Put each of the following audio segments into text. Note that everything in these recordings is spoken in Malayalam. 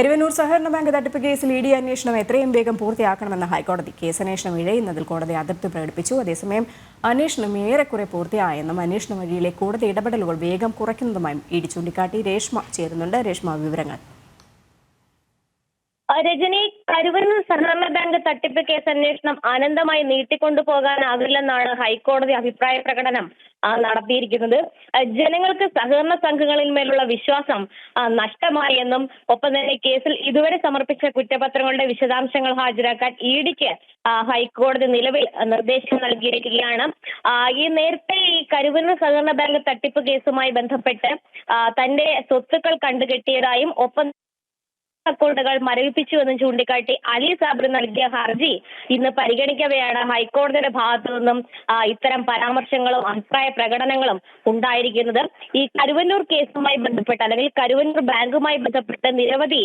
കരുവന്നൂർ സഹകരണ ബാങ്ക് തട്ടിപ്പ് കേസിൽ ഇ ഡി അന്വേഷണം എത്രയും വേഗം പൂർത്തിയാക്കണമെന്ന ഹൈക്കോടതി കേസ് അന്വേഷണം ഇഴയുന്നതിൽ കോടതി അതൃപ്തി പ്രകടിപ്പിച്ചു. അതേസമയം അന്വേഷണം ഏറെക്കുറെ പൂർത്തിയായെന്നും അന്വേഷണ വഴിയിലെ കോടതി ഇടപെടലുകൾ വേഗം കുറയ്ക്കുന്നതുമായും ഇ ഡി ചൂണ്ടിക്കാട്ടി രേഷ്മ ചേരുന്നുണ്ട്. രേഷ്മ വിവരങ്ങൾ. രജനി കരുവന്നൂർ സഹകരണ ബാങ്ക് തട്ടിപ്പ് കേസ് അന്വേഷണം അനന്തമായി നീട്ടിക്കൊണ്ടു പോകാനാകില്ലെന്നാണ് ഹൈക്കോടതി അഭിപ്രായ പ്രകടനം നടത്തിയിരിക്കുന്നത്. ജനങ്ങൾക്ക് സഹകരണ സംഘങ്ങളിൽ മേലുള്ള വിശ്വാസം നഷ്ടമായെന്നും ഒപ്പം തന്നെ കേസിൽ ഇതുവരെ സമർപ്പിച്ച കുറ്റപത്രങ്ങളുടെ വിശദാംശങ്ങൾ ഹാജരാക്കാൻ ഇ ഡിക്ക് ഹൈക്കോടതി നിലവിൽ നിർദ്ദേശം നൽകിയിരിക്കുകയാണ്. ഈ നേരത്തെ ഈ കരുവന്നൂർ സഹകരണ ബാങ്ക് തട്ടിപ്പ് കേസുമായി ബന്ധപ്പെട്ട് തന്റെ സ്വത്തുക്കൾ കണ്ടുകെട്ടിയതായും ഒപ്പം അക്കൗണ്ടുകൾ മരവിപ്പിച്ചുവെന്നും ചൂണ്ടിക്കാട്ടി അലി സാബിർ നൽകിയ ഹർജി ഇന്ന് പരിഗണിക്കവെയാണ് ഹൈക്കോടതിയുടെ ഭാഗത്തു നിന്നും ഇത്തരം പരാമർശങ്ങളും അഭിപ്രായ പ്രകടനങ്ങളും ഉണ്ടായിരിക്കുന്നത്. ഈ കരുവന്നൂർ കേസുമായി ബന്ധപ്പെട്ട് അല്ലെങ്കിൽ കരുവന്നൂർ ബാങ്കുമായി ബന്ധപ്പെട്ട് നിരവധി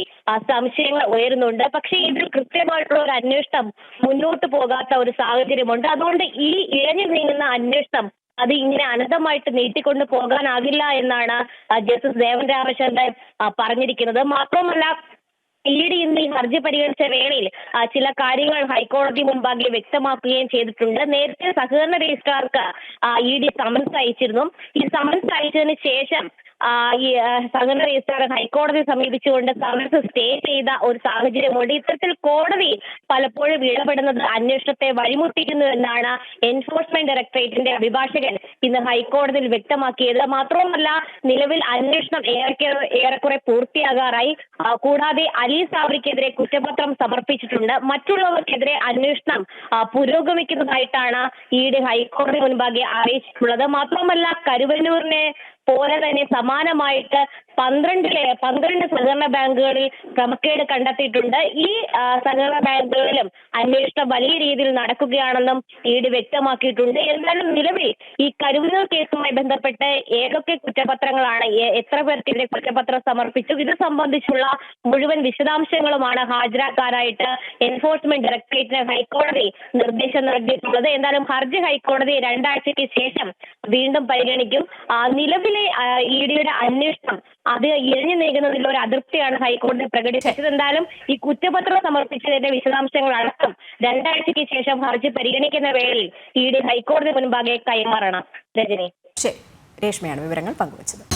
സംശയങ്ങൾ ഉയരുന്നുണ്ട്. പക്ഷേ ഇതിൽ കൃത്യമായിട്ടുള്ള ഒരു അന്വേഷണം മുന്നോട്ട് പോകാത്ത ഒരു സാഹചര്യമുണ്ട്. അതുകൊണ്ട് ഈ ഇഴഞ്ഞു നീങ്ങുന്ന അന്വേഷണം അത് ഇങ്ങനെ അനന്തമായിട്ട് നീട്ടിക്കൊണ്ട് പോകാനാകില്ല എന്നാണ് ജസ്റ്റിസ് ദേവൻ രാമചന്ദ്രൻ പറഞ്ഞിരിക്കുന്നത്. മാത്രമല്ല ഇ ഡി ഇന്ന് ഈ ഹർജി പരിഗണിച്ച വേളയിൽ ചില കാര്യങ്ങൾ ഹൈക്കോടതി മുമ്പാകെ വ്യക്തമാക്കുകയും ചെയ്തിട്ടുണ്ട്. നേരത്തെ സഹകരണ രജിസ്ട്രാർക്ക് ഇ ഡി സമൻസ് അയച്ചിരുന്നു. ഈ സമൻസ് അയച്ചതിന് ശേഷം ഈ സംഘടന രജിസ്ട്രാർ ഹൈക്കോടതി സമീപിച്ചുകൊണ്ട് സമൻസ് സ്റ്റേ ചെയ്ത ഒരു സാഹചര്യമുണ്ട്. ഇത്തരത്തിൽ കോടതി പലപ്പോഴും ഇടപെടുന്നത് അന്വേഷണത്തെ വഴിമുട്ടിക്കുന്നു എന്നാണ് എൻഫോഴ്സ്മെന്റ് ഡയറക്ടറേറ്റിന്റെ അഭിഭാഷകൻ ഇന്ന് ഹൈക്കോടതിയിൽ വ്യക്തമാക്കിയത്. മാത്രവുമല്ല നിലവിൽ അന്വേഷണം ഏറെ ഏറെക്കുറെ പൂർത്തിയാകാറായി. കൂടാതെ അലി സാബറിക്കെതിരെ കുറ്റപത്രം സമർപ്പിച്ചിട്ടുണ്ട്. മറ്റുള്ളവർക്കെതിരെ അന്വേഷണം പുരോഗമിക്കുന്നതായിട്ടാണ് ഈയിടെ ഹൈക്കോടതി മുൻപാകെ അറിയിച്ചിട്ടുള്ളത്. മാത്രമല്ല കരുവന്നൂരിനെ പോലെ തന്നെ സമാനമായിട്ട് പന്ത്രണ്ടിലെ പന്ത്രണ്ട് സഹകരണ ബാങ്കുകളിൽ ക്രമക്കേട് കണ്ടെത്തിയിട്ടുണ്ട്. ഈ സഹകരണ ബാങ്കുകളിലും അന്വേഷണം വലിയ രീതിയിൽ നടക്കുകയാണെന്നും ഇ ഡി വ്യക്തമാക്കിയിട്ടുണ്ട്. എന്നാലും നിലവിൽ ഈ കരുവന്നൂർ കേസുമായി ബന്ധപ്പെട്ട് ഏതൊക്കെ കുറ്റപത്രങ്ങളാണ് എത്ര പേർക്കെതിരെ കുറ്റപത്രം സമർപ്പിച്ചു? ഇത് സംബന്ധിച്ചുള്ള മുഴുവൻ വിശദാംശങ്ങളുമാണ് ഹാജരാക്കാനായിട്ട് എൻഫോഴ്സ്മെന്റ് ഡയറക്ടറേറ്റിന് ഹൈക്കോടതി നിർദ്ദേശം നൽകിയിട്ടുള്ളത്. എന്തായാലും ഹർജി ഹൈക്കോടതി രണ്ടാഴ്ചയ്ക്ക് ശേഷം വീണ്ടും പരിഗണിക്കും. നിലവിലെ ഇ ഡിയുടെ അന്വേഷണം അത് ഇഴഞ്ഞു നീങ്ങുന്നതിൽ ഒരു അതൃപ്തിയാണ് ഹൈക്കോടതി പ്രകടിപ്പിച്ചത്. എന്തായാലും ഈ കുറ്റപത്രം സമർപ്പിച്ചതിന്റെ വിശദാംശങ്ങൾ അടക്കം രണ്ടാഴ്ചയ്ക്ക് ശേഷം ഹർജി പരിഗണിക്കുന്ന വേളയിൽ ഇ ഡി ഹൈക്കോടതി മുൻപാകെ കൈമാറണം. രജനി. രേഷ്മയാണ് വിവരങ്ങൾ പങ്കുവച്ചത്.